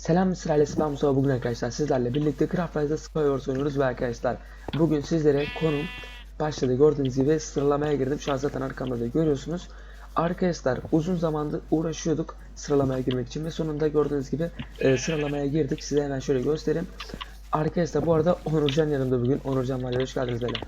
Selam sırayla selam Mustafa bugün arkadaşlar. Sizlerle birlikte Craft Rise'da Skywars oynuyoruz ve arkadaşlar bugün sizlere konum başladı. Gördüğünüz gibi sıralamaya girdim. Şu an zaten arkamda da görüyorsunuz. Arkadaşlar uzun zamandır uğraşıyorduk sıralamaya girmek için ve sonunda gördüğünüz gibi e, sıralamaya girdik. Size hemen şöyle göstereyim. Arkadaşlar bu arada Onurcan yanımda bugün. Onurcan var hoş geldiniz beyler.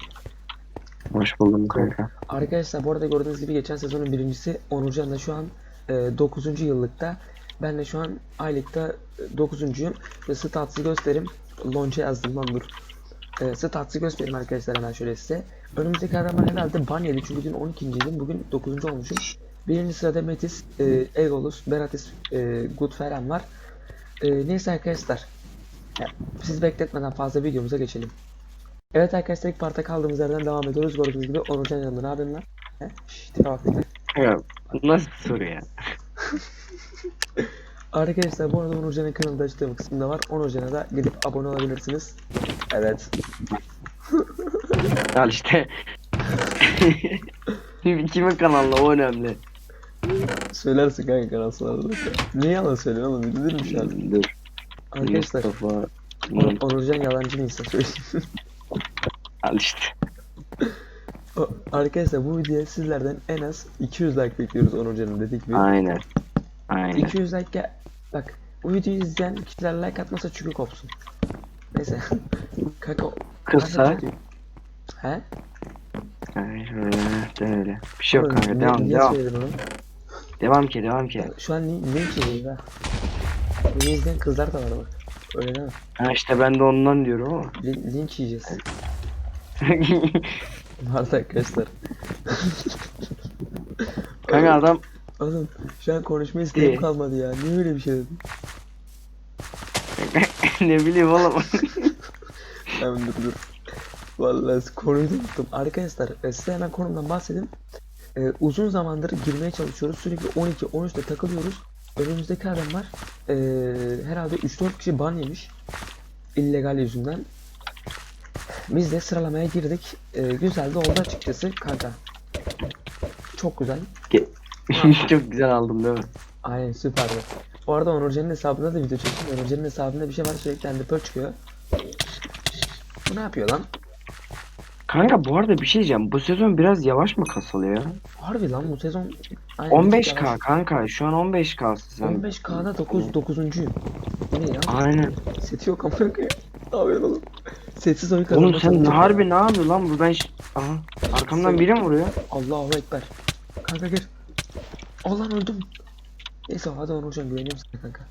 Hoş buldum kanka. Arkadaşlar bu arada gördüğünüz gibi geçen sezonun birincisi Onurcan da şu an e, 9. yıllıkta. Ben de şu an aylıkta 9.'yum. Ve stats'ı göstereyim. Launch'a yazdım lan dur. E, stats'ı göstereyim arkadaşlar hemen şöyle size. Önümüzdeki adamlar herhalde ban yedi çünkü dün 12. ydim bugün 9. olmuşum. Birinci sırada Metis, e, Egolus, Beratis, e, Goodferen var. E, neyse arkadaşlar. Ya, Siz bekletmeden fazla videomuza geçelim. Evet arkadaşlar ilk parta kaldığımız yerden devam ediyoruz. Gördüğünüz gibi Onurcan yanında ne yapıyorsun bak. Ya nasıl soru ya? Arkadaşlar bu arada Onurcan'ın kanalında açıklama kısmında var. Onurcan'a da gidip abone olabilirsiniz. Evet. Al işte. Kimin kanalına o önemli. Söylersin kanka kanal sonra. Niye yalan söylüyorsun oğlum? Bilir mi şu an? Dur. Arkadaşlar Mustafa. On- Onurcan yalancı bir insan söyleyeyim. Al işte. Arkadaşlar bu videoya sizlerden en az 200 like bekliyoruz Onurcan'ın dedik gibi. Aynen. Aynen. 200 like gel. Bak bu videoyu izleyen kişiler like atmasa çükü kopsun. Neyse. kanka Kısa. He? Böyle. Bir şey yok Oğlum, kanka. Devam niye devam. Devam ki devam ki. Ya Şu an ne, ne içeceğiz ha? Beni izleyen kızlar da var bak. Öyle değil mi? Ha işte ben de ondan diyorum ama. Lin- linç yiyeceğiz. Vardı arkadaşlar. kanka adam Oğlum şu an konuşma isteğim İyi. kalmadı ya. Niye öyle bir şey dedin? ne bileyim oğlum. Hemen dur dur. Vallahi konuyu da unuttum. Arkadaşlar e, size hemen konumdan bahsedeyim. E, uzun zamandır girmeye çalışıyoruz. Sürekli 12-13'te takılıyoruz. Önümüzdeki adamlar e, herhalde 3-4 kişi ban yemiş. illegal yüzünden. Biz de sıralamaya girdik. E, güzel de oldu açıkçası kanka. Çok güzel. Çok güzel aldım değil mi? Aynen süperdi. Bu arada Onurcan'ın hesabında da video çektim. Onurcan'ın hesabında bir şey var sürekli Enderpearl çıkıyor. Bu ne yapıyor lan? Kanka bu arada bir şey diyeceğim. Bu sezon biraz yavaş mı kasılıyor? Harbi lan bu sezon Aynen, bir tık 15k yavaş. kanka. Şu an 15k'sın sen. 15K'da 9 9.'yum. Bu ne ya? Aynen. Seti yok amına koyayım. Ne yapıyorsun oğlum? Setsiz oyun Oğlum kazanma sen yok harbi ya. ne yapıyorsun lan bu ben Aha arkamdan biri mi vuruyor? Allahu ekber. Kanka gir. Allah'ım öldüm. Neyse hadi Onurcan güveniyorum sana kanka.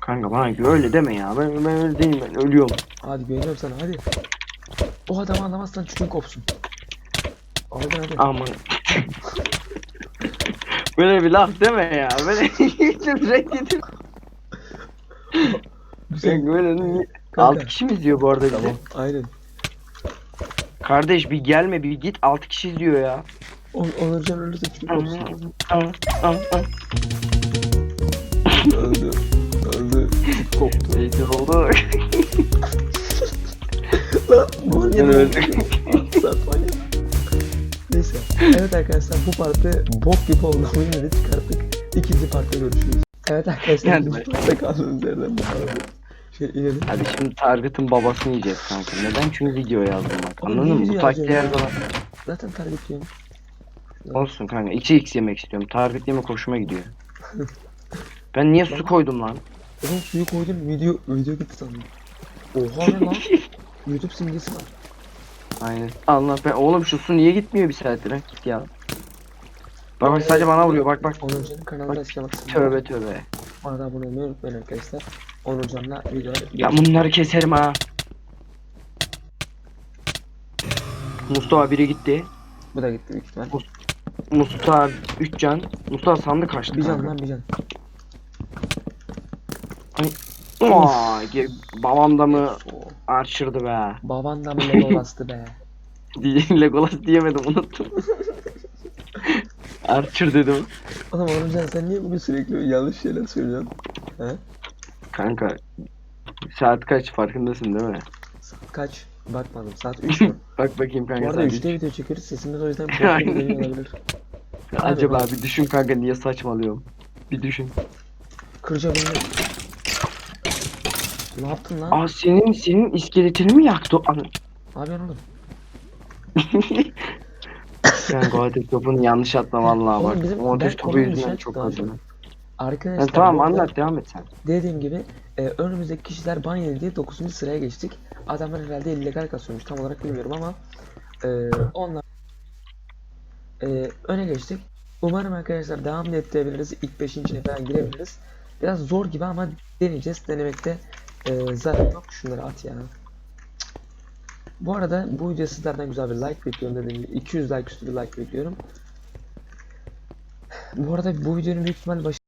Kanka bana öyle deme ya ben, ben öyle değilim ben ölüyorum. Hadi güveniyorum sana hadi. O adamı alamazsan çükün kopsun. Aldın hadi. Aman. böyle bir laf deme ya. Böyle hiç reddedim. Güzel. böyle Kanka. 6 kişi mi izliyor bu arada bizi? Tamam aynen. Kardeş bir gelme bir git 6 kişi izliyor ya. On, Onurcan ölürse çükün kopsun. Tamam tamam tamam. öldü. Öldü. Koptu. Neyse oldu. Lan bu öldüm. Satmayın. Neyse. Evet arkadaşlar bu parti bok gibi oldu. Oyunu da çıkarttık. İkinci partta görüşürüz. Evet arkadaşlar Yani ikinci partta kaldığımız yerden devam edelim. Şey inelim. Hadi şimdi Target'ın babasını yiyeceğiz kanka. Neden? Çünkü video yazdım bak. Anladın mı? Bu taktiği her zaman. Zaten target yiyorum. Olsun kanka 2x yemek istiyorum. Target yemek hoşuma gidiyor. Ben niye su koydum lan? Oğlum suyu koydum video video gitti sandım. Oha ne lan? YouTube simgesi var. Aynen. Allah ben oğlum şu su niye gitmiyor bir saattir ha? Git ya. Bak bak sadece bana vuruyor bak bak. Onurcan'ın kanalına Bak, açıklamak istedim. Tövbe tövbe. Bana da abone olmayı unutmayın arkadaşlar. Onurcan'la videoları Ya bunları keserim ha. Mustafa biri gitti. Bu da gitti büyük ihtimal. Mustafa 3 can. Mustafa sandık kaçtı. Bir can lan bir can. Aa, babam da mı arşırdı be. Baban da mı Lego bastı be. Diye- Legolas diyemedim unuttum. Archer dedim. Oğlum Onurcan sen niye bugün sürekli yanlış şeyler söylüyorsun? He? Kanka saat kaç farkındasın değil mi? Saat kaç? Bakmadım. Saat 3 mü? Bak bakayım Bu kanka arada saat 3'te üç. video çekiyoruz. Sesimiz o yüzden bu Aynen. Acaba bir düşün kanka niye saçmalıyorum. Bir düşün. Kırca beni. Ne yaptın lan? Aa senin senin iskeletini mi yaktı? o Ana- Ne yapıyorsun oğlum? Sen Goatek topunu yanlış atma vallahi Oğlum bak. bizim Montaj Berk topu konunun yüzünden dışına çok çıktı acıdı. abi. Arkadaşlar Yani tamam anlat devam et sen. Dediğim gibi e, önümüzdeki kişiler ban yedi diye 9. sıraya geçtik. Adamlar herhalde illegal kasıyormuş tam olarak bilmiyorum ama e, onlar e, öne geçtik. Umarım arkadaşlar devam da ettirebiliriz. İlk 5.'ye falan girebiliriz. Biraz zor gibi ama deneyeceğiz. Denemekte e, zarar yok. Şunları at ya. Bu arada bu videoya sizlerden güzel bir like bekliyorum dediğim gibi. 200 like üstü bir like bekliyorum. Bu arada bu videonun büyük ihtimal başı